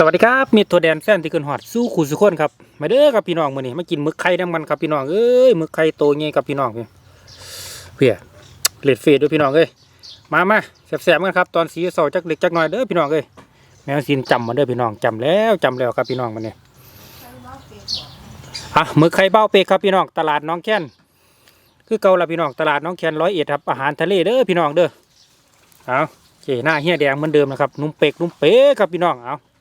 สวัสดีครับมีตัวแดนแฟนที่เกินหอดสู้ขู่สุขคนครับมาเด้อครับพี่น้องมือนี้มากินมึกไข่น้ำมันครับพี่น้องเอ้ยมึกไข่โตเงี้ยครับพี่น้องเพี่ยเลดเฟดด้วยพี่น้องเอ้ยมามาแสบแสบกันครับตอนสีเสาจักเล็กจักหน่อยเด้อพี่น้องเอ้ยแมวซีนจำมาเด้อพี่น้องจำแล้วจำแล้วครับพี่น้องมันเนี้ยอะมึกไข่เบ้าเปกครับพี่น้องตลาดน้องแค้นคือเกาละพี่น้องตลาดน้องแค้นร้อยเอ็ดครับอาหารทะเลเด้อพี่น้องเด้อเอาเจหน้าเฮี้ยแดงเหมือนเดิมนะครับนุ่มเปกนุ่มเป๊กครับพี่น้องเอา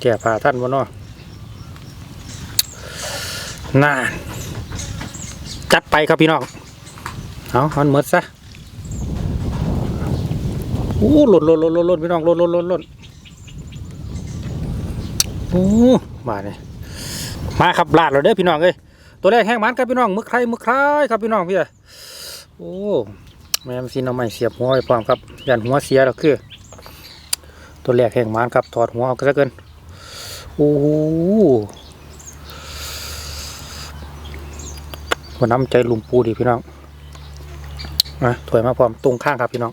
แก่ผ่าท่านวะเนาะน่าจัดไปครับพี่น้องเอาฮันเมิดซะโอ้หล่นหล่นหล่นหล่นพี่น้องหล่นหล่นหล่นหล่นโอ้มาเนี่ยมาขับลาดเราเด้อพี่น้องเอ้ยตัวแรกแห้งมันครับพี่น้องมือใครมือใครครับพี่น้องพี่โอ้แม่มซีนเอาไม้เสียบหัวไปพร้อมครับยันหัวเสียเราคือ ตัวแรกแห้งมันครับถอดหัวออกก็ะเกิน โอ้โหหัวน้ำใจลุมปูดิพี่น้องนะถวยมาพร้อมตรงข้างครับพี่น้อง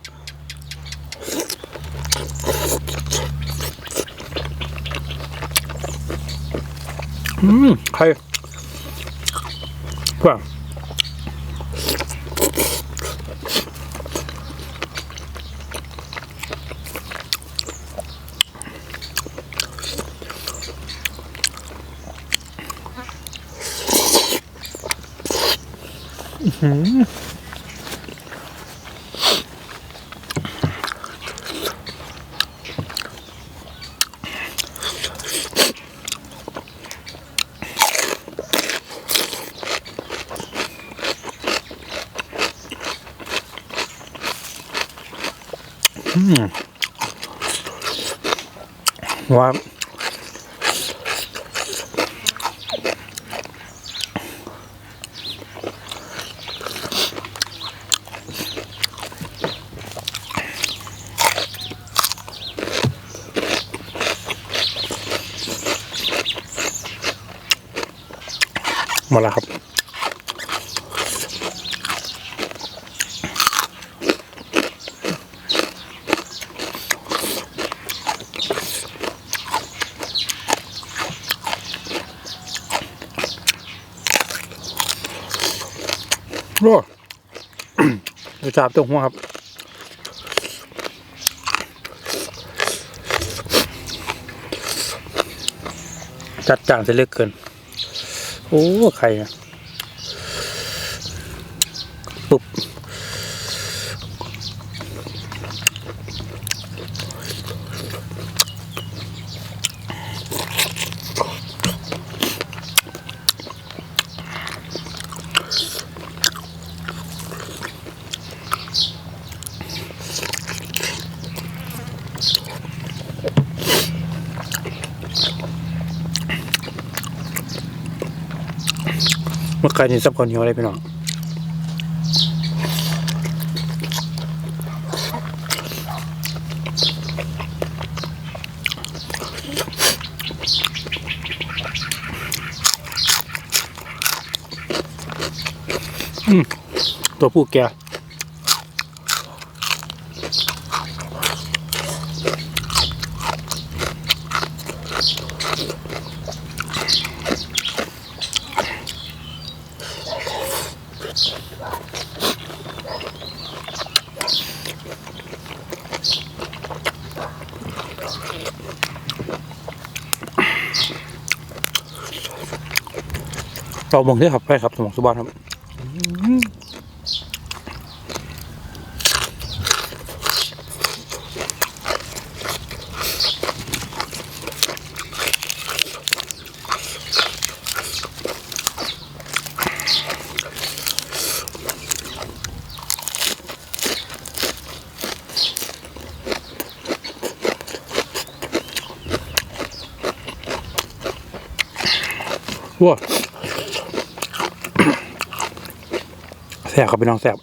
อืมใครว่า 嗯。 มาแล้วครับ โอ้ดูจับตัวหัวครับจัดจานเสียเลือกเกิน 哦，可以。 เมื่อไก่นี่สับคนเหนียวเลยพี่น้องตัวผู้แก่ เรามองที่ครับไปครับสมองสุบานครับว้า แซ่บครับพี่น้องแซ่บ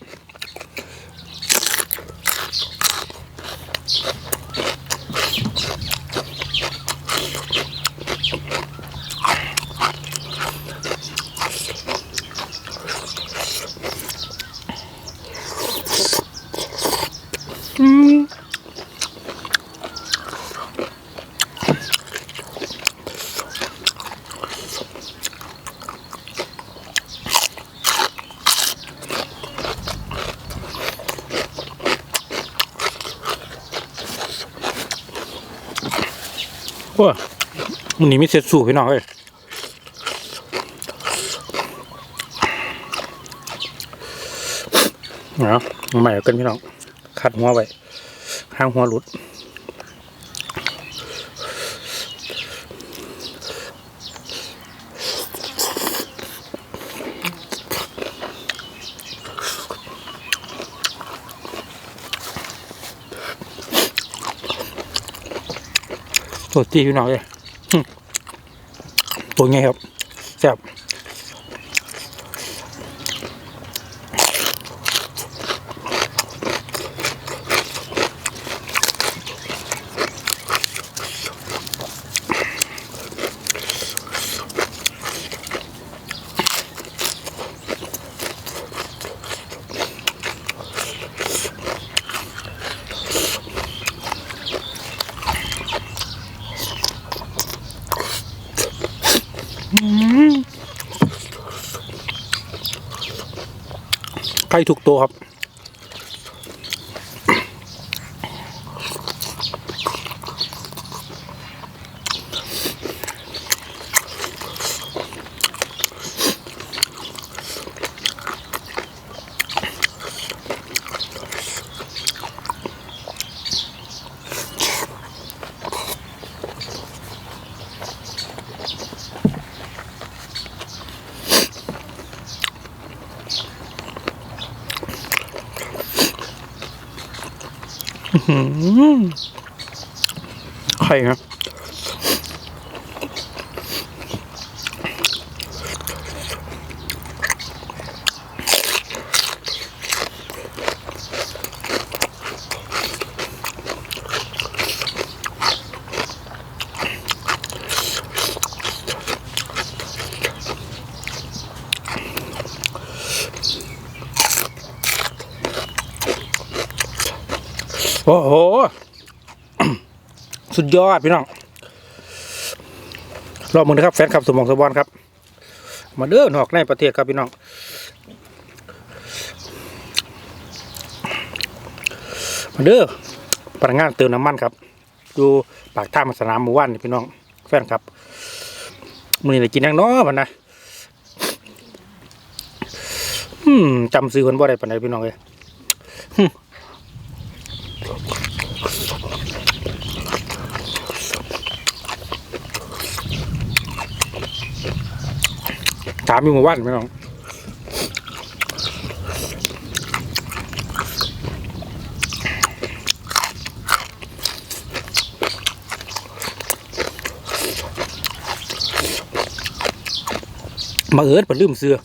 ว้ามันนี่ไม่เสร็จสู่พี่น้องเลยเนาะใหม่กันพี่น้องขัดหัวไว้ห้างหัวหลุด ตัวจีพี่น้องเลยตัวไงครับแซ่บ ทุกตัวครับ ไข่ครับ โอ้โห สุดยอดพี่น้อง รอบมึงนะครับ แฟนคลับสมองสบอนครับ มาเด้อนอกในประเทศครับพี่น้องมาเด้อพนักงานเติมน้ำมันครับดูปากท่ามาสนามหมู่บ้านนี่พี่น้อง แฟนครับมือนี้ได้กินยังน้อมันนะอืมจำซื้อคนบ่ได้ปานใดพี่น้องเลย ถามอยู่หมู่บ้านพี่น้องมาเอิดเปิดลืมเสื้อ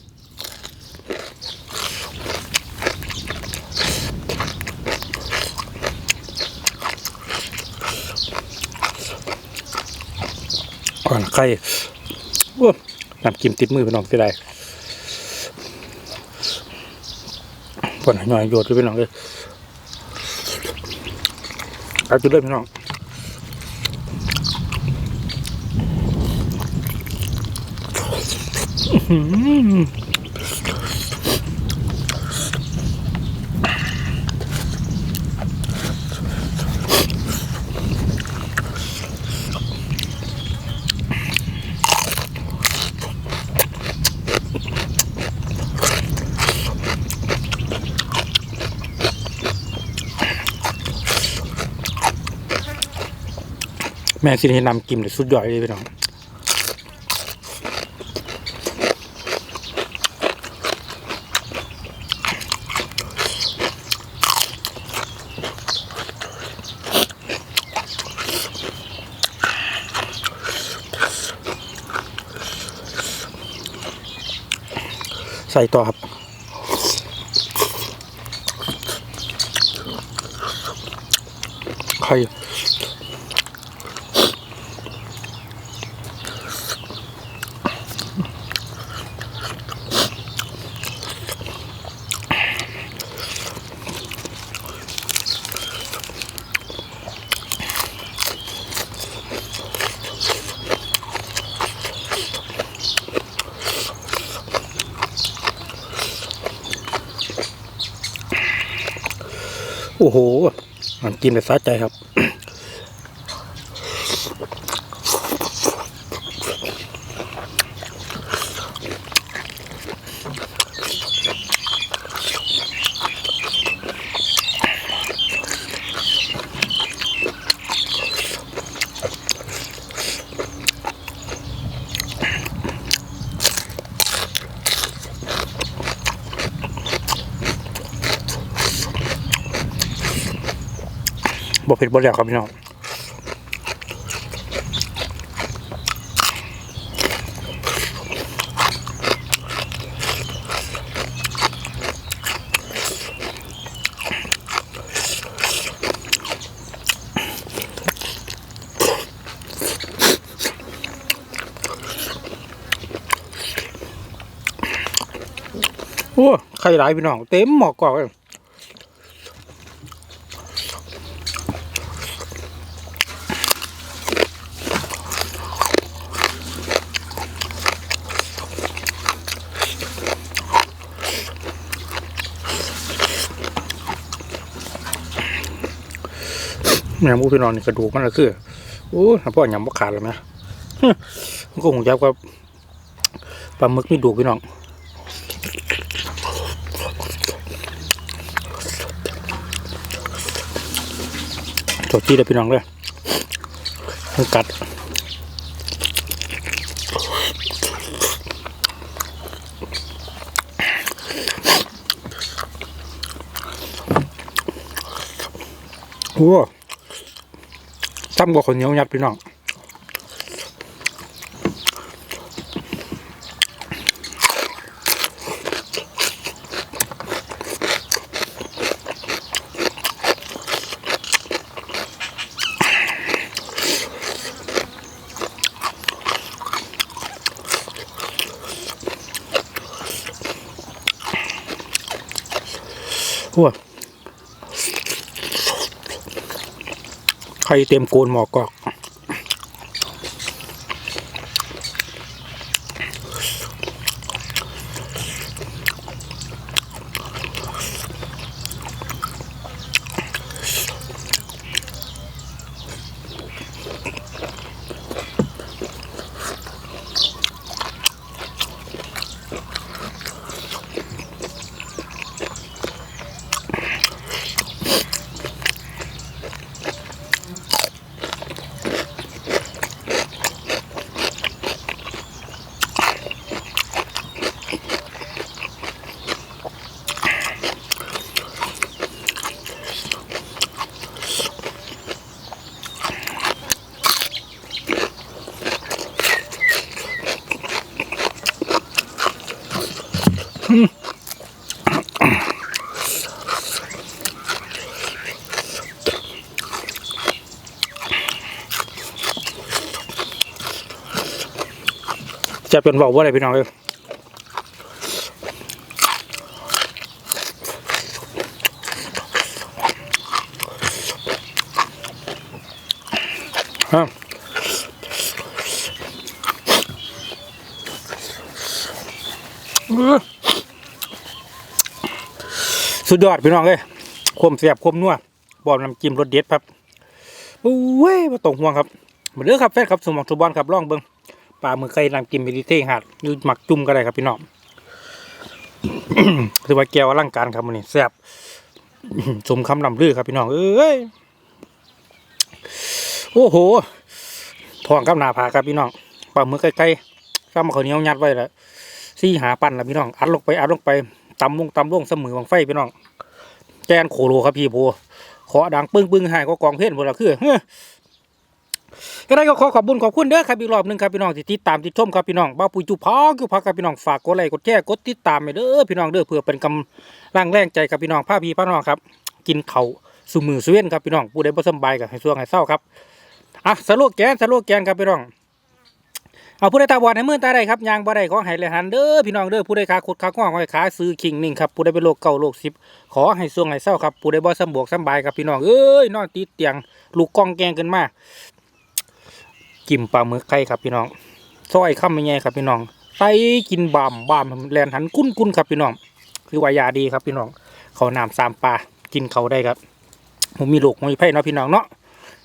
ก่นไข่ว้าน้ำกิมติดมือพี่น้องสิได้ก่อนหน่อยโยดพี่น้องเลยเอาจุดเริ่มพี่น้องอื้อ แม่สิให้นำกิมเลยสุดยอดเลยพี่น้องใส่ต่อครับไข่โโหมันกินเลยสะใจครับ ผ็ดบ่แหลกครับพี่น้องโอ้ไข่หลายพี่น้อง เต็มหมอกกอกเลย แม่หมูพี่น้องนี่กระดูกมันก็คือโอ้ถ้าพ่อหยำบ่ขาดแล้วนะมันก็คงจะกับปลาหมึกมีดูพี่น้องจบจี้เลยพี่น้องเลยมันกัดโอ้ ตั้มกว่าคนเหนียวยัดพี่น้องโอ้ไข่เต็มโกนหมอกกอก จะเป็นเบาว่าอะไรพี่น้องเอ้ยฮะสุดยอดพี่น้องเอ้ยความแซ่บควมนัวบอมน้ำจิ้มรสเด็ดครับโอ้ยมาตรงห่วงครับมาเด้อครับแฟนครับสมองสุบอลครับล่องเบิง ปลาหมึกไข่น้ำกินไปที่เท่หัดหรือหมักจุ่มก็ได้ครับพี่น้องถือว่าแก้วอลังการครับมันนี่แซ่บสมคำลำลือครับพี่น้องเอ้ยโอ้โหทองกับหนาผาครับพี่น้องปลาหมึกใกล้ๆข้ามาข้าวเหนียวยัดไว้แล้วซี่หาปั่นแล้วพี่น้องอัดลงไปอัดลงไปตำลงตำลงเสมอวังไฟพี่น้องแกนโคโลครับพี่โพขอดังปึ้งปึ้งๆให้ก็กองเพลนหมดแล้วคือ ก็ได้ก็ขอขอบคุญขอบคุณเด้อครับอีกรอบหนึ่งครับพี่น้องที่ติดตามติดชมครับพี่น้องบ้าปุยจุพอกจุพักครับพี่น้องฝากกดไลค์กดแชร์กดติดตามไปเด้อพี่น้องเด้อเพื่อเป็นกำลังแรงใจกับพี่น้องพาพี่พาน้องครับ กินเขาสูมือสเว้นครับพี่น้องผู้ใดบ่สบายก็ให้ช่วงให้เศร้าครับอะสโลแกนสโลแกนครับพี่น้องเอาผู้ใดตาบอดให้มือตาได้ครับยางบ่ได้ขอให้เลยหันเด้อพี่น้องเด้อผู้ใดขาขุดขาข้อขอให้ขาซื้อคิงนิ่งครับผู้ใดเป็นโรคเก่าโรคสิบขอให้ช่วงให้เศร้าครับผู้ใดบ่สำบวกสบายครับพี่น้องเอ้ยนอนติดเตียงลูกกองแกงขึ้นมา กิมปลาหมึกไข่ครับพี่น้องซอยข้ามไม่ไงครับพี่น้องใส่กินบามบามแลนหันกุ้นกุ้นครับพี่น้อง คือวายาดีครับพี่น้องเขาน้ำสามปลากินเขาได้ครับผมมีโรคมีไผ่เนาะพี่น้องเนาะ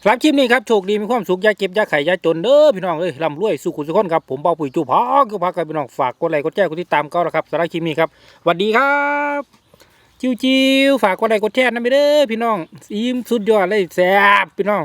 สำหรับคลิปนี้ครับโชคดีมีความสุขย่าเก็บย่าไข่ย่าจนเด้อพี่น้องเอ้ยร่ำรวยสุขุสุขคนครับผมเบาปุ๋ยจูพอคือพักกับพี่น้องฝากกดไลค์กดแชร์กดติดตามก็แล้วครับสำหรับคลิปนี้ครับสวัสดีครับจิวจิวฝากกดไลค์กดแชร์นะไม่เด้อพี่น้องอิ่มสุดยอดเลยแซ่บพี่น้อง